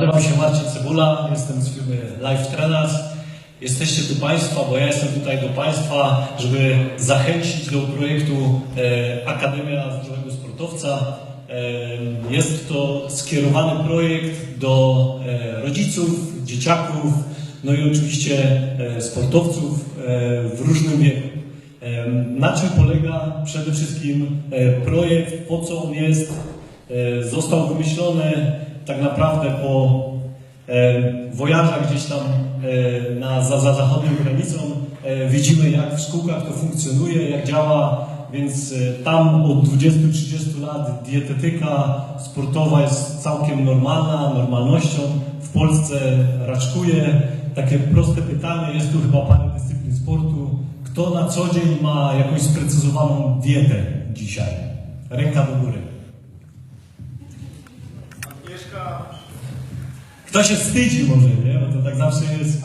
Nazywam się Marcin Cebula, jestem z firmy Life Trainers. Jesteście tu Państwo, bo ja jestem tutaj do Państwa, żeby zachęcić do projektu e, Akademia Zdrowego Sportowca. E, jest to skierowany projekt do e, rodziców, dzieciaków, no i oczywiście sportowców w różnym wieku. Na czym polega przede wszystkim projekt, po co on jest, został wymyślony tak naprawdę po e, gdzieś tam e, na, za, za zachodnią granicą. E, Widzimy jak w szkółkach to funkcjonuje, jak działa, więc e, tam od 20-30 lat dietetyka sportowa jest całkiem normalna, normalnością. W Polsce raczkuje. Takie proste pytanie, jest tu chyba parę dyscyplin sportu. Kto na co dzień ma jakąś sprecyzowaną dietę dzisiaj? Ręka do góry. Kto się wstydzi może, nie? Bo to tak zawsze jest.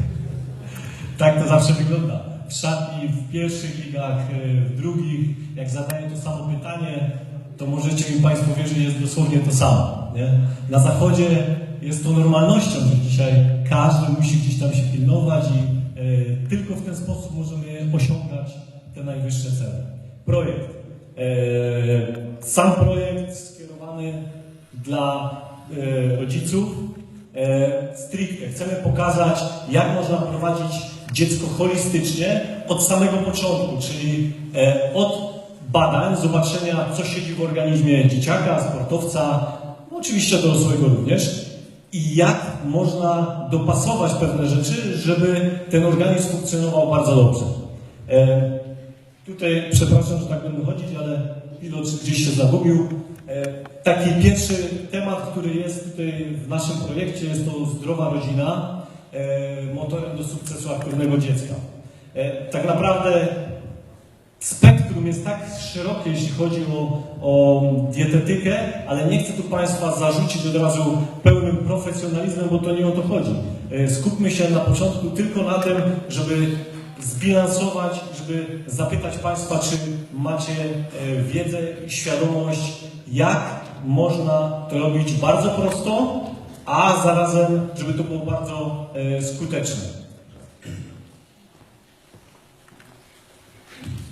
tak to zawsze wygląda. W szatni, w pierwszych ligach, y, w drugich, jak zadaję to samo pytanie, to możecie mi Państwo wierzyć, jest dosłownie to samo. Nie? Na zachodzie jest to normalnością, że dzisiaj każdy musi gdzieś tam się pilnować i y, tylko w ten sposób możemy osiągać te najwyższe cele. Projekt. Y, sam projekt skierowany dla e, rodziców e, stricte. Chcemy pokazać, jak można prowadzić dziecko holistycznie od samego początku, czyli e, od badań, zobaczenia, co siedzi w organizmie dzieciaka, sportowca, no oczywiście dorosłego również, i jak można dopasować pewne rzeczy, żeby ten organizm funkcjonował bardzo dobrze. E, Tutaj, przepraszam, że tak będę chodzić, ale pilot gdzieś się zagubił. E, Taki pierwszy temat, który jest tutaj w naszym projekcie, jest to zdrowa rodzina, e, motorem do sukcesu aktywnego dziecka. E, Tak naprawdę spektrum jest tak szerokie, jeśli chodzi o, o dietetykę, ale nie chcę tu Państwa zarzucić od razu pełnym profesjonalizmem, bo to nie o to chodzi. Skupmy się na początku tylko na tym, żeby zbilansować, żeby zapytać Państwa, czy macie e, wiedzę i świadomość, jak można to robić bardzo prosto, a zarazem, żeby to było bardzo e, skuteczne.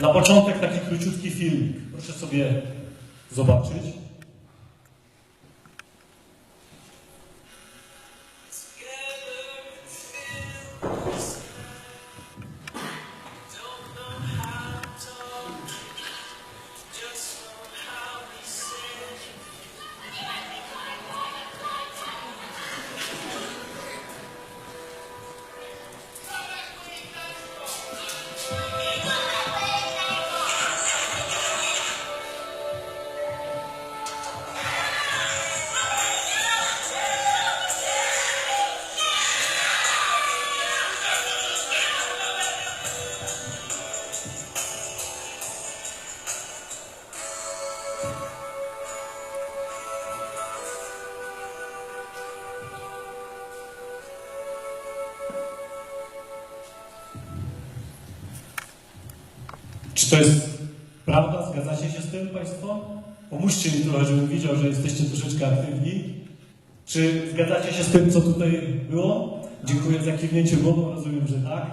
Na początek taki króciutki filmik. Proszę sobie zobaczyć. To jest prawda? Zgadzacie się z tym Państwo? Pomóżcie mi trochę, żebym widział, że jesteście troszeczkę aktywni. Czy zgadzacie się z tym, co tutaj było? Dziękuję za kiwnięcie głową, rozumiem, że tak.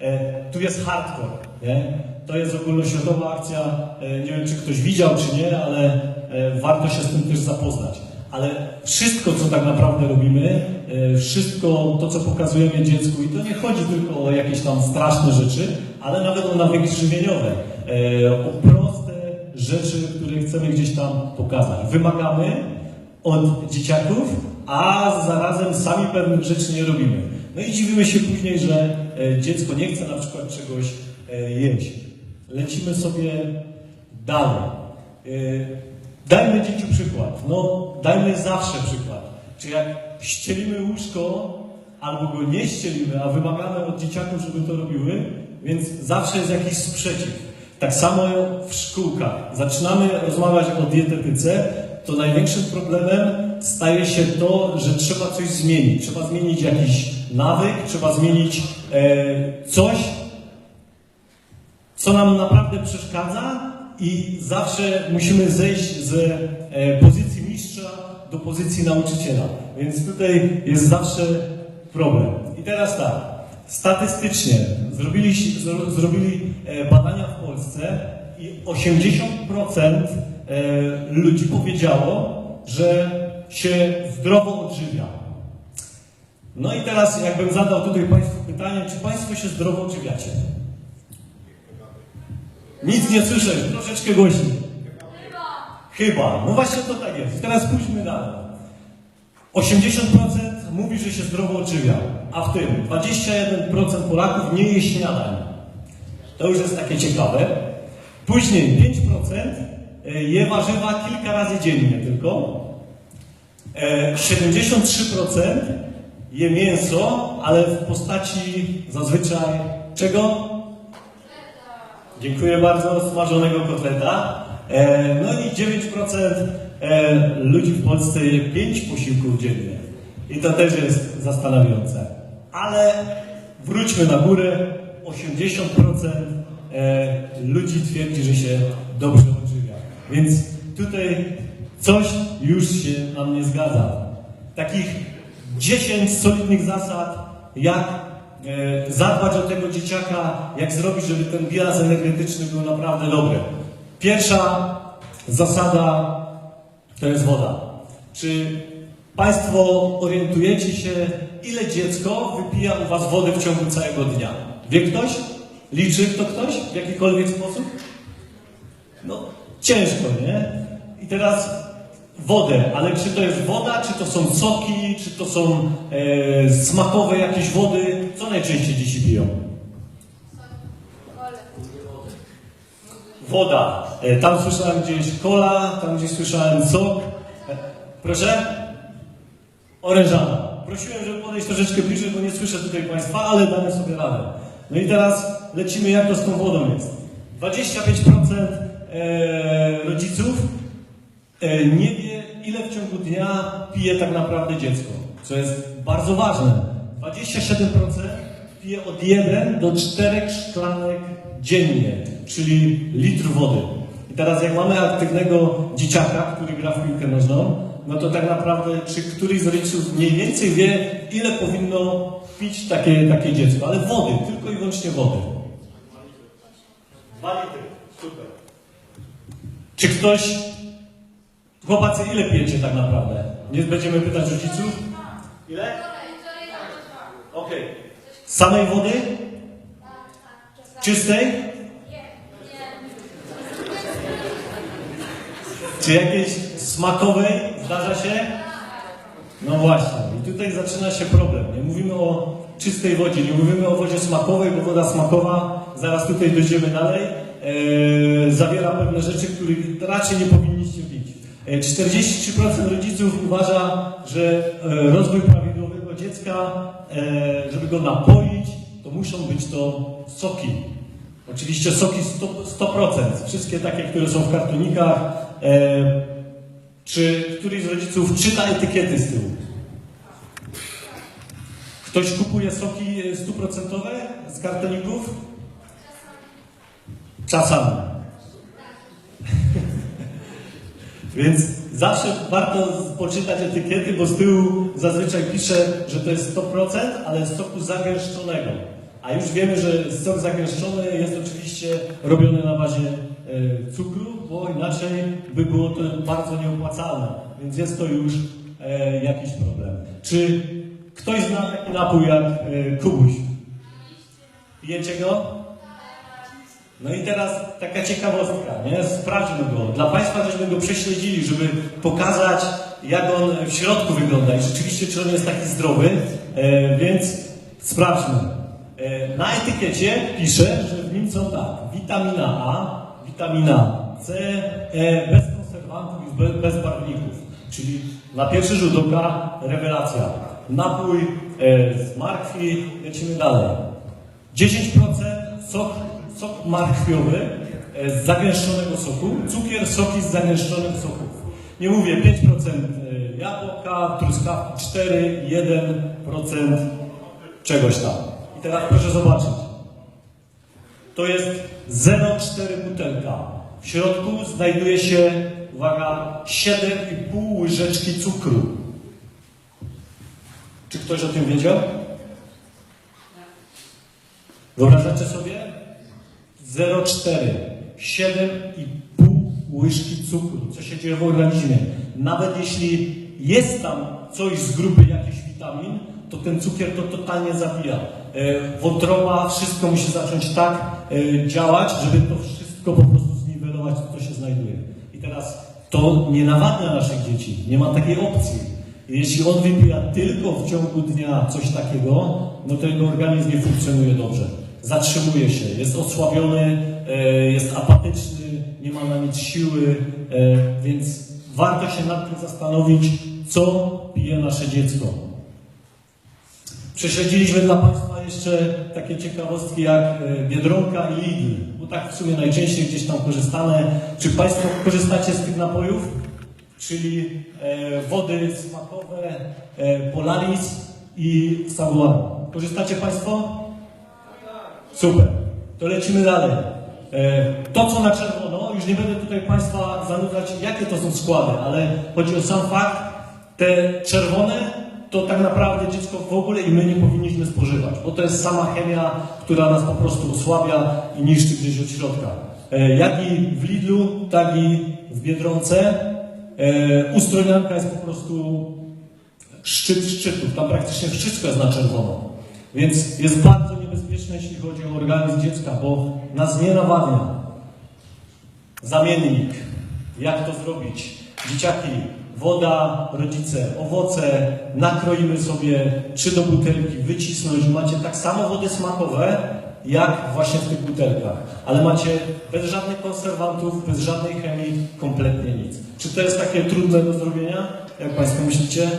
E, tu jest hardcore, nie? To jest ogólnoświatowa akcja. E, nie wiem, czy ktoś widział, czy nie, ale e, warto się z tym też zapoznać. Ale wszystko, co tak naprawdę robimy, e, wszystko to, co pokazujemy dziecku, i to nie chodzi tylko o jakieś tam straszne rzeczy, ale nawet o nawyki żywieniowe, o proste rzeczy, które chcemy gdzieś tam pokazać. Wymagamy od dzieciaków, a zarazem sami pewnych rzeczy nie robimy. No i dziwimy się później, że e, dziecko nie chce na przykład czegoś e, jeść. Lecimy sobie dalej. E, Dajmy dzieciu przykład. No, dajmy zawsze przykład. Czy jak ścielimy łóżko, albo go nie ścielimy, a wymagamy od dzieciaków, żeby to robiły, więc zawsze jest jakiś sprzeciw. Tak samo w szkółkach. Zaczynamy rozmawiać o dietetyce, to największym problemem staje się to, że trzeba coś zmienić. Trzeba zmienić jakiś nawyk, trzeba zmienić e, coś, co nam naprawdę przeszkadza i zawsze musimy zejść z e, pozycji mistrza do pozycji nauczyciela. Więc tutaj jest zawsze problem. I teraz tak, statystycznie zrobili, zro- zrobili e, badania w Polsce i 80% e, ludzi powiedziało, że się zdrowo odżywia. No i teraz jakbym zadał tutaj Państwu pytanie, czy Państwo się zdrowo odżywiacie? Nic nie słyszę, troszeczkę głośniej. Chyba. No właśnie to tak jest. Teraz pójdźmy dalej. 80% się zdrowo odżywia, a w tym 21% Polaków nie je śniadań. To już jest takie ciekawe. Później 5% je warzywa kilka razy dziennie tylko. E, 73% je mięso, ale w postaci zazwyczaj czego? Dziękuję bardzo, smażonego kotleta. E, no i 9% e, ludzi w Polsce je 5 posiłków dziennie. I to też jest zastanawiające. Ale wróćmy na górę. 80% e, ludzi twierdzi, że się dobrze odżywia. Więc tutaj coś już się nam nie zgadza. Takich 10 solidnych zasad, jak e, zadbać o tego dzieciaka, jak zrobić, żeby ten bilans energetyczny był naprawdę dobry. Pierwsza zasada to jest woda. Czy Państwo orientujecie się, ile dziecko wypija u Was wody w ciągu całego dnia? Wie ktoś? Liczy to ktoś w jakikolwiek sposób? No, ciężko, nie? I teraz wodę, ale czy to jest woda, czy to są soki, czy to są e, smakowe jakieś wody? Co najczęściej dzieci piją? Woda. E, tam słyszałem gdzieś cola, tam gdzieś słyszałem sok. E, proszę? Orężada. Prosiłem, żeby podejść troszeczkę bliżej, bo nie słyszę tutaj Państwa, ale damy sobie radę. No i teraz lecimy, jak to z tą wodą jest. 25% e, rodziców e, nie wie, ile w ciągu dnia pije tak naprawdę dziecko, co jest bardzo ważne. 27% pije od 1 do 4 szklanek dziennie, czyli litr wody. I teraz jak mamy aktywnego dzieciaka, który gra w piłkę nożną, no to tak naprawdę czy któryś z rodziców mniej więcej wie, ile powinno pić takie, takie dziecko, ale wody, tylko i wyłącznie wody. Dwa litry, super. Czy ktoś Chłopacy, ile pijecie tak naprawdę? Nie będziemy pytać rodziców? Ile? Okej. Samej wody? Czystej? Czy jakiejś smakowej? Zdarza się? No właśnie. I tutaj zaczyna się problem. Nie mówimy o czystej wodzie, nie mówimy o wodzie smakowej, bo woda smakowa, zaraz tutaj dojdziemy dalej, e, zawiera pewne rzeczy, których raczej nie powinniście pić. E, 43% rodziców uważa, że e, rozwój prawidłowego dziecka, e, żeby go napoić, to muszą być to soki. Oczywiście soki 100%, 100% wszystkie takie, które są w kartonikach. Czy któryś z rodziców czyta etykiety z tyłu? Ktoś kupuje soki e, stuprocentowe z kartoników? Czasami. Więc zawsze warto poczytać etykiety, bo z tyłu zazwyczaj pisze, że to jest 100%, ale z soku zagęszczonego. A już wiemy, że sok zagęszczony jest oczywiście robiony na bazie cukru, bo inaczej by było to bardzo nieopłacalne. Więc jest to już e, jakiś problem. Czy ktoś zna taki napój jak e, kubuś? Pijecie go? No i teraz taka ciekawostka, nie? Sprawdźmy go. Dla Państwa żeśmy go prześledzili, żeby pokazać, jak on w środku wygląda i rzeczywiście, czy on jest taki zdrowy, e, więc sprawdźmy. E, na etykiecie pisze, że w nim są tak, witamina A, witamina C, E, bez konserwantów i bez, barwników. Czyli na pierwszy rzut oka rewelacja. Napój e, z martwi, lecimy dalej. 10% sok, sok marchwiowy e, z zagęszczonego soku, cukier, soki z zagęszczonych soków. Nie mówię 5% e, jabłka, truskawki 4, 1% czegoś tam. I teraz proszę zobaczyć. To jest 0,4 butelka. W środku znajduje się uwaga, 7,5 łyżeczki cukru. Czy ktoś o tym wiedział? Wyobrażacie sobie? 0,4. 7,5 łyżki cukru. Co się dzieje w organizmie? Nawet jeśli jest tam coś z grupy jakichś witamin, to ten cukier to totalnie zabija. E, Wątroba, wszystko musi zacząć tak działać, żeby to wszystko po prostu zniwelować, co się znajduje. I teraz to nie nawadnia naszych dzieci. Nie ma takiej opcji. Jeśli on wypija tylko w ciągu dnia coś takiego, no to jego organizm nie funkcjonuje dobrze. Zatrzymuje się, jest osłabiony, e, jest apatyczny, nie ma na nic siły, e, więc warto się nad tym zastanowić, co pije nasze dziecko. Prześledziliśmy dla Państwa jeszcze takie ciekawostki jak e, Biedronka i Lidl, bo tak w sumie najczęściej gdzieś tam korzystamy. Czy Państwo korzystacie z tych napojów? Czyli e, wody smakowe, e, Polaris i Saguaro. Korzystacie Państwo? Super. To lecimy dalej. E, To, co na czerwono, już nie będę tutaj Państwa zanudzać, jakie to są składy, ale chodzi o sam fakt, te czerwone to tak naprawdę dziecko w ogóle i my nie powinniśmy spożywać, bo to jest sama chemia, która nas po prostu osłabia i niszczy gdzieś od środka. E, Jak i w Lidlu, tak i w Biedronce. E, Ustronianka jest po prostu szczyt szczytów. Tam praktycznie wszystko jest na czerwono. Więc jest bardzo niebezpieczne, jeśli chodzi o organizm dziecka, bo nas nie nawadnia. Zamiennik. Jak to zrobić? Dzieciaki, woda, rodzice, owoce, nakroimy sobie, czy do butelki wycisnąć. Macie tak samo wody smakowe, jak właśnie w tych butelkach. Ale macie bez żadnych konserwantów, bez żadnej chemii, kompletnie nic. Czy to jest takie trudne do zrobienia? Jak Państwo myślicie?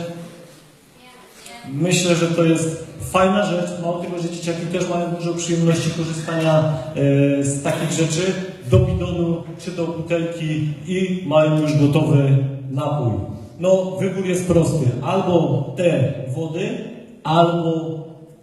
Myślę, że to jest fajna rzecz. Mało tego, że dzieciaki też mają dużo przyjemności korzystania e, z takich rzeczy do bidonu czy do butelki i mają już gotowy napój. No, wybór jest prosty. Albo te wody, albo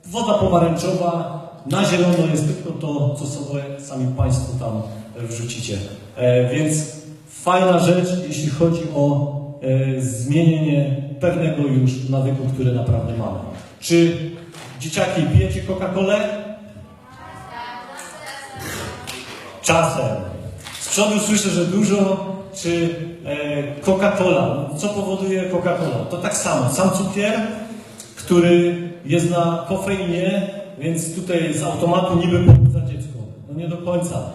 woda pomarańczowa. Na zielono jest tylko to, co sobie sami Państwo tam e, wrzucicie. E, więc fajna rzecz, jeśli chodzi o e, zmienienie pewnego już nawyku, który naprawdę mamy. Czy dzieciaki pijecie Coca-Colę? Czasem. Z przodu słyszę, że dużo. Czy e, Coca-Cola? Co powoduje Coca-Cola? To tak samo. Sam cukier, który jest na kofeinie, więc tutaj z automatu niby pobudza dziecko. No nie do końca.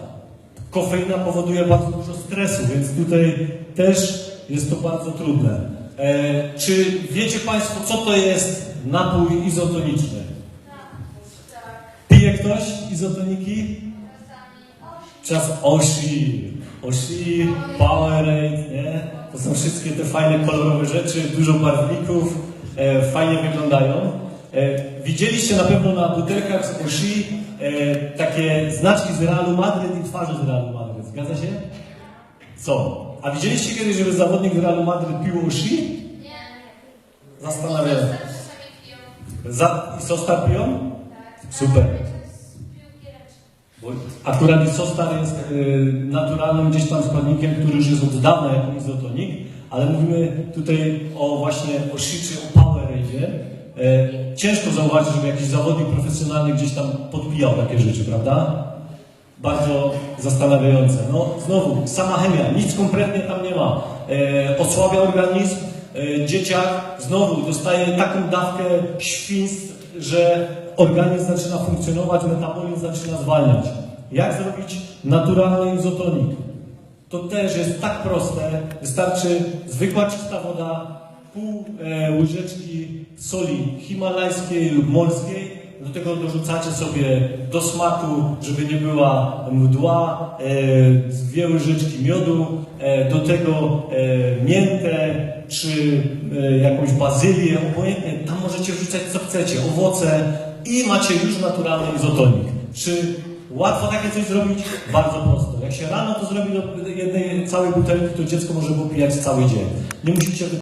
Kofeina powoduje bardzo dużo stresu, więc tutaj też jest to bardzo trudne. E, czy wiecie Państwo, co to jest napój izotoniczny? Pije ktoś izotoniki? Czas Oshi, Oshi, Powerade, nie? To są wszystkie te fajne, kolorowe rzeczy, dużo barwników, e, fajnie wyglądają. E, widzieliście na pewno na butelkach z Oshi e, takie znaczki z Realu Madryt i twarze z Realu Madryt, zgadza się? Co? A widzieliście kiedyś, żeby zawodnik z Realu Madryt pił Oshi? Zastanawiam. Za, I Sostar piją? Super. Akurat isostar jest y, naturalnym gdzieś tam składnikiem, który już jest od dawna jako izotonik, ale mówimy tutaj o właśnie o Shi czy o Powerade. E, ciężko zauważyć, żeby jakiś zawodnik profesjonalny gdzieś tam podpijał takie rzeczy, prawda? Bardzo zastanawiające. No znowu, sama chemia, nic kompletnie tam nie ma. E, osłabia organizm, e, dzieciak znowu dostaje taką dawkę świństw, że organizm zaczyna funkcjonować, metabolizm zaczyna zwalniać. Jak zrobić naturalny izotonik? To też jest tak proste, wystarczy zwykła czysta woda, pół e, łyżeczki soli himalajskiej lub morskiej, do tego dorzucacie sobie do smaku, żeby nie była mdła, e, dwie łyżeczki miodu, e, do tego e, miętę czy e, jakąś bazylię, obojętnie, tam możecie wrzucać co chcecie, owoce i macie już naturalny izotonik. Czy łatwo takie coś zrobić? Bardzo prosto. Jak się rano to zrobi do jednej całej butelki, to dziecko może popijać cały dzień. Nie musicie